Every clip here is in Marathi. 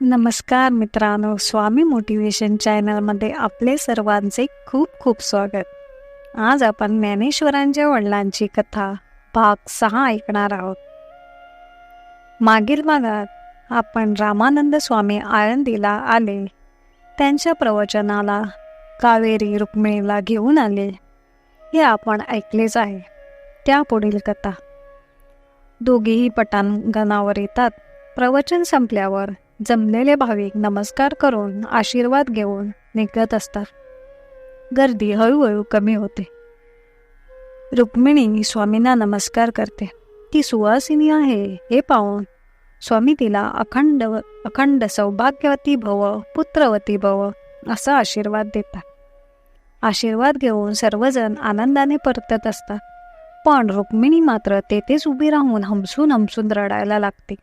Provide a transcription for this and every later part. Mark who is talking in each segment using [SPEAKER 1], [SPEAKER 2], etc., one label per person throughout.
[SPEAKER 1] नमस्कार मित्रांनो स्वामी मोटिवेशन चॅनलमध्ये आपले सर्वांचे खूप खूप स्वागत. आज आपण ज्ञानेश्वरांच्या वडिलांची कथा भाग सहा ऐकणार आहोत. मागील भागात आपण रामानंद स्वामी आळंदीला आले. त्यांच्या प्रवचनाला कावेरी रुक्मिणीला घेऊन आले. हे आपण ऐकलेच आहे. त्या पुढील कथा. दोघेही पटांगणावर येतात. प्रवचन संपल्यावर जमलेले भाविक नमस्कार करून आशीर्वाद घेऊन निघत असतात. गर्दी हळूहळू कमी होते. रुक्मिणी स्वामींना नमस्कार करते. ती सुवासिनी आहे हे पाहून. स्वामी तिला अखंड अखंड सौभाग्यवती भव पुत्रवती भव असा आशीर्वाद देतात. आशीर्वाद घेऊन सर्वजण आनंदाने परतत असतात. पण रुक्मिणी मात्र तेथेच उभी राहून हमसून हमसून रडायला लागते.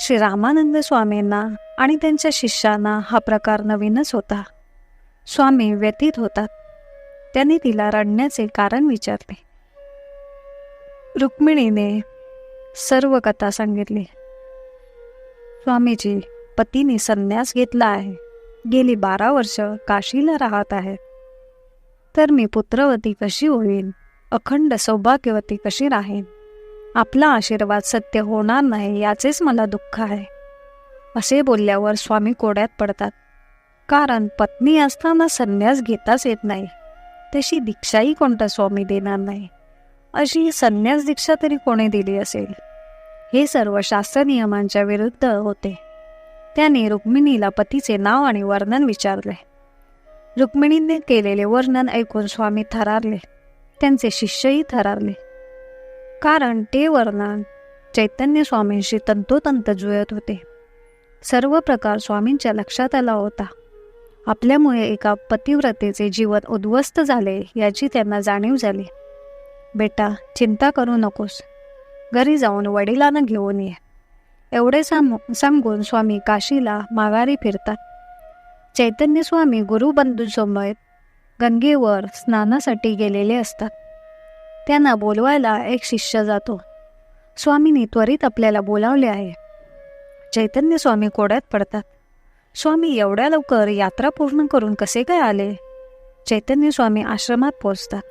[SPEAKER 1] श्री रामानंद स्वामींना आणि त्यांच्या शिष्यांना हा प्रकार नवीनच होता. स्वामी व्यतीत होतात. त्यांनी तिला रडण्याचे कारण विचारले. रुक्मिणीने सर्व कथा सांगितली. स्वामीजी पतीने संन्यास घेतला आहे. गेली बारा वर्ष काशीला राहत आहेत. तर मी पुत्रवती कशी होईन? अखंड सौभाग्यवती कशी राहीन? आपला आशीर्वाद सत्य होणार नाही याचेच मला दुःख आहे. असे बोलल्यावर स्वामी कोड्यात पडतात. कारण पत्नी असताना संन्यास घेताच येत नाही. तशी दीक्षाही कोणता स्वामी देणार नाही. अशी संन्यास दीक्षा तरी कोणी दिली असेल? हे सर्व शास्त्र नियमांच्या विरुद्ध होते. त्याने रुक्मिणीला पतीचे नाव आणि वर्णन विचारले. रुक्मिणीने केलेले वर्णन ऐकून स्वामी थरारले. त्यांचे शिष्यही थरारले. कारण ते वर्णन चैतन्य स्वामींशी तंतोतंत जुळत होते. सर्व प्रकार स्वामींच्या लक्षात आला होता. आपल्यामुळे एका पतिव्रतेचे जीवन उद्ध्वस्त झाले याची त्यांना जाणीव झाली. बेटा चिंता करू नकोस. घरी जाऊन वडिलांना घेऊन ये. एवढे सांग सांगून स्वामी काशीला माघारी फिरतात. चैतन्य स्वामी गुरुबंधूसमवेत गंगेवर स्नानासाठी गेलेले असतात. त्यांना बोलवायला एक शिष्य जातो. स्वामींनी त्वरित आपल्याला बोलावले आहे. चैतन्य स्वामी कोड्यात पडतात. स्वामी एवढ्या लवकर यात्रा पूर्ण करून कसे काय आले? चैतन्य स्वामी आश्रमात पोचतात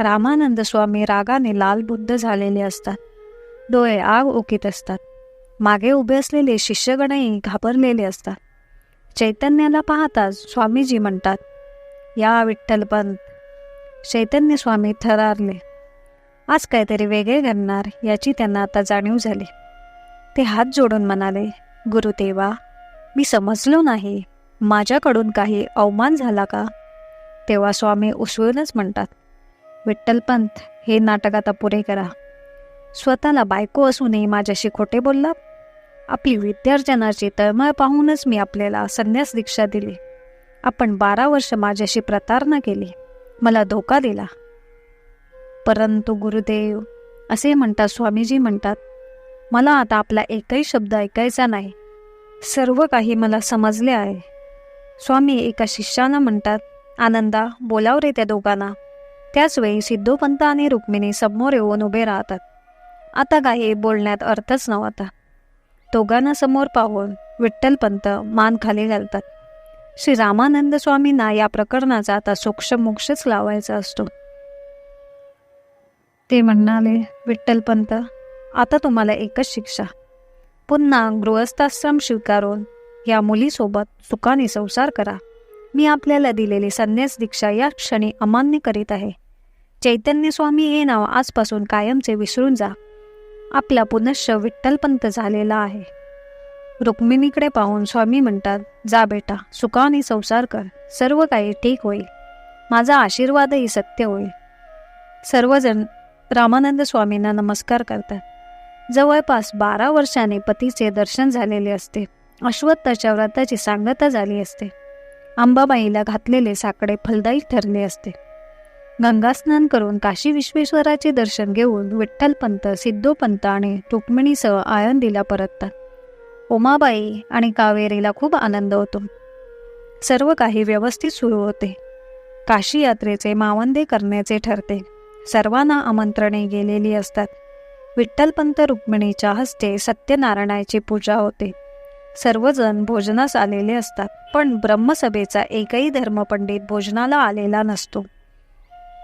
[SPEAKER 1] रामानंद स्वामी रागाने लाल बुद्ध झालेले असतात. डोळे आग ओकीत असतात. मागे उभे असलेले शिष्यगणही घाबरलेले असतात. चैतन्याला पाहताच स्वामीजी म्हणतात या विठ्ठलपंत चैतन्य स्वामी थरारले. आज काहीतरी वेगळे घडणार याची त्यांना आता जाणीव झाली. ते हात जोडून म्हणाले गुरुदेवा मी समजलो नाही. माझ्याकडून काही अवमान झाला का? तेव्हा स्वामी उसळूनच म्हणतात विठ्ठलपंत हे नाटक आता पुरे करा. स्वतःला बायको असूनही माझ्याशी खोटे बोलला आपली विद्यार्जनाची तळमळ पाहूनच मी आपल्याला संन्यास दीक्षा दिली. आपण बारा वर्ष माझ्याशी प्रतारणा केली. मला धोका दिला. परंतु गुरुदेव असे म्हणतात स्वामीजी म्हणतात मला आता आपला एकही शब्द ऐकायचा नाही. सर्व काही मला समजले आहे. स्वामी एका शिष्यानं म्हणतात आनंदा बोलाव रे त्या दोघांना. त्याचवेळी सिद्धोपंत आणि रुक्मिणी समोर येऊन उभे राहतात. आता काही बोलण्यात अर्थच नव्हता. दोघांना समोर पाहून विठ्ठलपंत मान खाली घालतात. श्री रामानंद स्वामींना या प्रकरणाचा आता सोक्ष मोक्षच लावायचा असतो. ते म्हणाले विठ्ठलपंत आता तुम्हाला एकच शिक्षा. पुन्हा गृहस्थाश्रम स्वीकारून या मुलीसोबत सुखाने संसार करा. मी आपल्याला दिलेली संन्यास दीक्षा या क्षणी अमान्य करीत आहे. चैतन्य स्वामी हे नाव आजपासून कायमचे विसरून जा. आपला पुनश्च विठ्ठलपंत झालेला आहे. रुक्मिणीकडे पाहून स्वामी म्हणतात जा बेटा सुखाने संसार कर. सर्व काही ठीक होईल. माझा आशीर्वादही सत्य होईल. सर्वजण रामानंद स्वामींना नमस्कार करतात. जवळपास बारा वर्षाने पतीचे दर्शन झालेले असते. अश्वत्थाच्या व्रताची सांगता झाली असते. अंबाबाईला घातलेले साकडे फलदायी ठरले असते. गंगास्नान करून काशी विश्वेश्वराचे दर्शन घेऊन विठ्ठलपंत सिद्धोपंत आणि रुक्मिणीसह आळंदीला परततात. उमाबाई आणि कावेरीला खूप आनंद होतो. सर्व काही व्यवस्थित सुरू होते. काशी यात्रेचे मावंदे करण्याचे ठरते. सर्वांना आमंत्रणे गेलेली असतात. विठ्ठलपंत रुक्मिणीच्या हस्ते सत्यनारायणाची पूजा होते. सर्वजण भोजनास आलेले असतात पण ब्रह्मसभेचा एकही धर्मपंडित भोजनाला आलेला नसतो.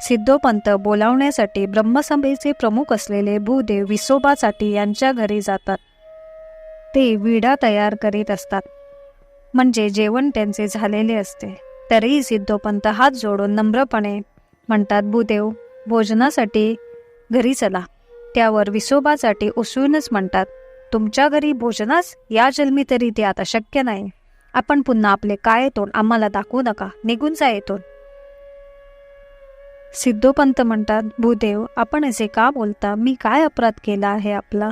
[SPEAKER 1] सिद्धोपंत बोलावण्यासाठी ब्रह्मसभेचे प्रमुख असलेले भूदेव विसोबासाठी यांच्या घरी जातात. ते विडा तयार करीत असतात. म्हणजे जेवण त्यांचे झालेले असते. तरीही सिद्धोपंत हात जोडून नम्रपणे म्हणतात भूदेव भोजनासाठी घरी चला. त्यावर विसोबासाठी उसळूनच म्हणतात तुमच्या घरी भोजनास? या जन्मी तरी ते आता शक्य नाही. आपण पुन्हा आपले काय तोंड आम्हाला दाखवू नका. निघून जा येतोन सिद्धोपंत म्हणतात भूदेव आपण असे का बोलता? मी काय अपराध केला आहे आपला?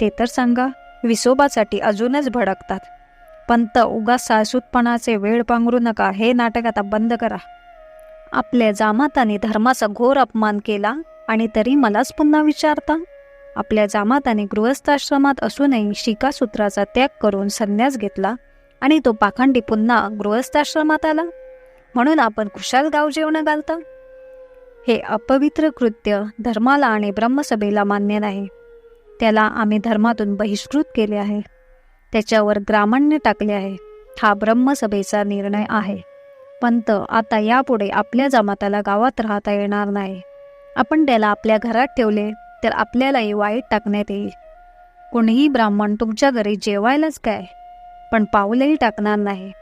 [SPEAKER 1] ते तर सांगा. विसोबासाठी अजूनच भडकतात. पंत उगा सासूतपणाचे वेळ पांघरू नका. हे नाटक आता बंद करा. आपल्या जामाताने धर्माचा घोर अपमान केला आणि तरी मलाच पुन्हा विचारता? आपल्या जामाताने गृहस्थाश्रमात असूनही शिकासूत्राचा त्याग करून संन्यास घेतला आणि तो पाखंडी पुन्हा गृहस्थाश्रमात आला? म्हणून आपण खुशाल गाव जेवण घालता? हे अपवित्र कृत्य धर्माला आणि ब्रह्मसभेला मान्य नाही. त्याला आम्ही धर्मातून बहिष्कृत केले आहे. त्याच्यावर ग्रामण्य टाकले आहे. हा ब्रह्मसभेचा निर्णय आहे. पंत आता यापुढे आपल्या जमाताला गावात राहता येणार नाही. आपण त्याला आपल्या घरात ठेवले तर आपल्यालाही वाईट टाकण्यात येईल. कोणीही ब्राह्मण तुमच्या घरी जेवायलाच काय? पण पाऊलही टाकणार नाही.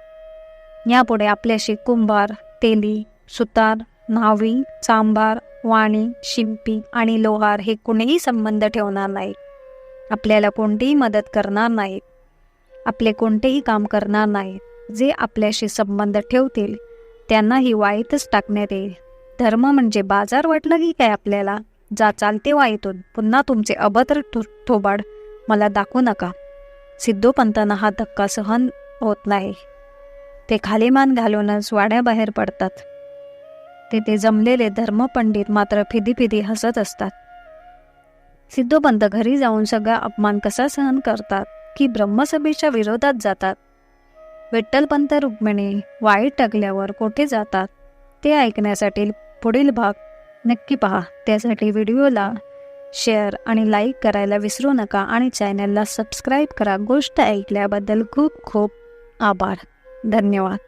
[SPEAKER 1] यापुढे आपल्याशी कुंभार तेली सुतार न्हावी चांभार वाणी शिंपी आणि लोहार हे कुणीही संबंध ठेवणार नाही. आपल्याला कोणतीही मदत करणार नाहीत. आपले कोणतेही काम करणार नाहीत. जे आपल्याशी संबंध ठेवतील त्यांनाही वाईतच टाकण्यात येईल. धर्म म्हणजे बाजार वाटलं की काय आपल्याला? जा चालते वाईतून. पुन्हा तुमचे अभद्र थोबाड मला दाखवू नका. सिद्धोपंतांना हा धक्का सहन होत नाही. ते खालीमान घालूनच वाड्याबाहेर पडतात. तेथे जमलेले धर्मपंडित मात्र फिदी फिदी हसत असतात. सिद्धोपंत घरी जाऊन सगळा अपमान कसा सहन करतात की ब्रह्मसभेच्या विरोधात जातात? विठ्ठलपंत रुक्मिणी वाईट टाकल्यावर कोठे जातात? ते ऐकण्यासाठी पुढील भाग नक्की पहा. त्यासाठी व्हिडिओला शेअर आणि लाईक करायला विसरू नका आणि चॅनलला सबस्क्राईब करा. गोष्ट ऐकल्याबद्दल खूप खूप आभार. धन्यवाद.